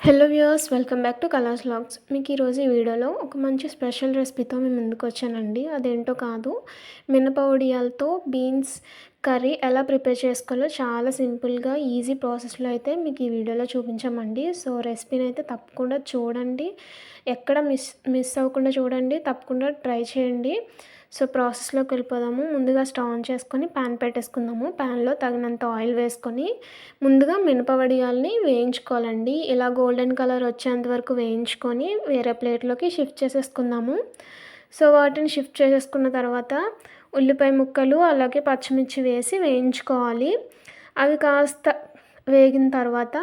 Hello viewers welcome back to Colors Logs మీకు ఈరోజు ఈ వీడియోలో ఒక మంచి స్పెషల్ రెసిపీతో మేము ముందుకు వచ్చానండి. అదేంటో కాదు మినపొడియాలతో బీన్స్ కర్రీ ఎలా ప్రిపేర్ చేసుకోవాలో చాలా సింపుల్గా ఈజీ ప్రాసెస్లో అయితే మీకు ఈ వీడియోలో చూపించామండి. సో రెసిపీని అయితే తప్పకుండా చూడండి. ఎక్కడ మిస్ మిస్ అవ్వకుండా చూడండి తప్పకుండా ట్రై చేయండి. సో ప్రాసెస్లోకి వెళ్ళిపోదాము. ముందుగా స్టవ్ ఆన్ చేసుకొని ప్యాన్ పెట్టేసుకుందాము. ప్యాన్లో తగినంత ఆయిల్ వేసుకొని ముందుగా మినపవడియాల్ని వేయించుకోవాలండి. ఇలా గోల్డెన్ కలర్ వచ్చేంత వరకు వేయించుకొని వేరే ప్లేట్లోకి షిఫ్ట్ చేసేసుకుందాము. సో వాటిని షిఫ్ట్ చేసేసుకున్న తర్వాత ఉల్లిపాయ ముక్కలు అలాగే పచ్చిమిర్చి వేసి వేయించుకోవాలి. అవి కాస్త వేగిన తర్వాత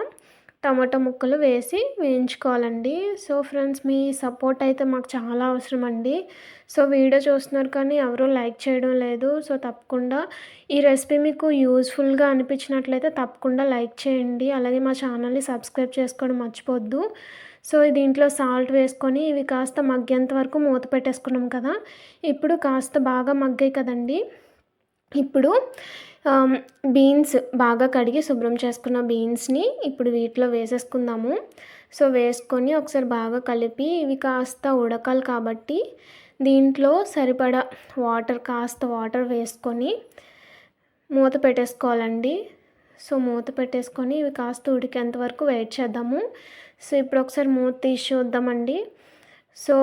టమాటా ముక్కలు వేసి వేయించుకోవాలండి. సో ఫ్రెండ్స్ మీ సపోర్ట్ అయితే మాకు చాలా అవసరం అండి సో వీడియో చూస్తున్నారు కానీ ఎవరూ లైక్ చేయడం లేదు. సో తప్పకుండా ఈ రెసిపీ మీకు యూస్ఫుల్గా అనిపించినట్లయితే తప్పకుండా లైక్ చేయండి. అలాగే మా ఛానల్ని సబ్స్క్రైబ్ చేసుకోవడం మర్చిపోద్దు. సో దీంట్లో సాల్ట్ వేసుకొని ఇవి కాస్త మగ్గేంత వరకు మూత పెట్టేసుకున్నాం కదా ఇప్పుడు కాస్త బాగా మగ్గాయి కదండి. ఇప్పుడు బీన్స్ బాగా కడిగి శుభ్రం చేసుకున్న బీన్స్ని ఇప్పుడు వీటిలో వేసేసుకుందాము. సో వేసుకొని ఒకసారి బాగా కలిపి ఇవి కాస్త ఉడకాలి కాబట్టి దీంట్లో సరిపడా వాటర్ కాస్త వాటర్ వేసుకొని మూత పెట్టేసుకోవాలండి. సో మూత పెట్టేసుకొని ఇవి కాస్త ఉడికేంత వరకు వెయిట్ చేద్దాము. సో ఇప్పుడు ఒకసారి మూత తీసి చూద్దామండి. సో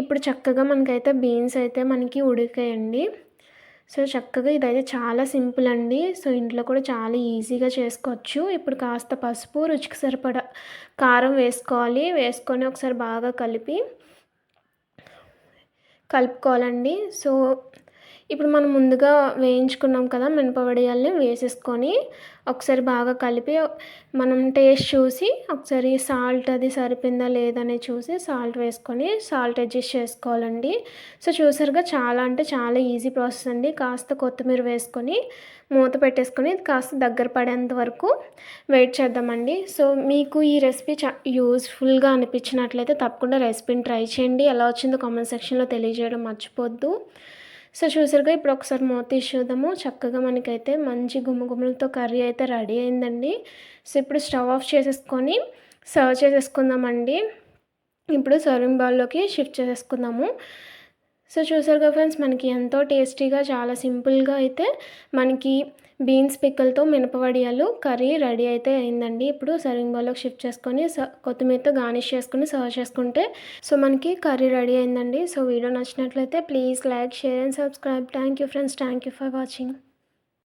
ఇప్పుడు చక్కగా మనకైతే బీన్స్ అయితే మనకి ఉడికాయండి. సో చక్కగా ఇదైతే చాలా సింపుల్ అండి. సో ఇంట్లో కూడా చాలా ఈజీగా చేసుకోవచ్చు. ఇప్పుడు కాస్త పసుపు రుచికి సరిపడా కారం వేసుకోవాలి. వేసుకొని ఒకసారి బాగా కలిపి కలుపుకోవాలండి. సో ఇప్పుడు మనం ముందుగా వేయించుకున్నాం కదా మినపవడియాల్ని వేసేసుకొని ఒకసారి బాగా కలిపి మనం టేస్ట్ చూసి ఒకసారి సాల్ట్ అది సరిపోయిందా లేదని చూసి సాల్ట్ వేసుకొని సాల్ట్ అడ్జస్ట్ చేసుకోవాలండి. సో చూసారుగా చాలా అంటే చాలా ఈజీ ప్రాసెస్ అండి. కాస్త కొత్తిమీర వేసుకొని మూత పెట్టేసుకొని కాస్త దగ్గర పడేంత వరకు వెయిట్ చేద్దామండి. సో మీకు ఈ రెసిపీ చా యూస్ఫుల్గా అనిపించినట్లయితే తప్పకుండా రెసిపీని ట్రై చేయండి. ఎలా వచ్చిందో కామెంట్ సెక్షన్లో తెలియజేయడం మర్చిపోద్దు. సో చూసారుగా ఇప్పుడు ఒకసారి మూత చూద్దాము. చక్కగా మనకైతే మంచి గుమ్మగుమ్మలతో కర్రీ అయితే రెడీ అయిందండి. సో ఇప్పుడు స్టవ్ ఆఫ్ చేసేసుకొని సర్వ్ చేసేసుకుందామండి. ఇప్పుడు సర్వింగ్ బౌల్లోకి షిఫ్ట్ చేసేసుకుందాము. సో చూసారుగా ఫ్రెండ్స్ మనకి ఎంతో టేస్టీగా చాలా సింపుల్గా అయితే మనకి బీన్స్ పిక్కలతో మినపవడియాలు కర్రీ రెడీ అయితే అయిందండి. ఇప్పుడు సర్వింగ్ బౌల్లోకి షిఫ్ట్ చేసుకొని కొత్తిమీరతో గార్నిష్ చేసుకుని సర్వ్ చేసుకుంటే సో మనకి కర్రీ రెడీ అయిందండి. సో వీడియో నచ్చినట్లయితే please like share and subscribe. Thank you friends thank you for watching.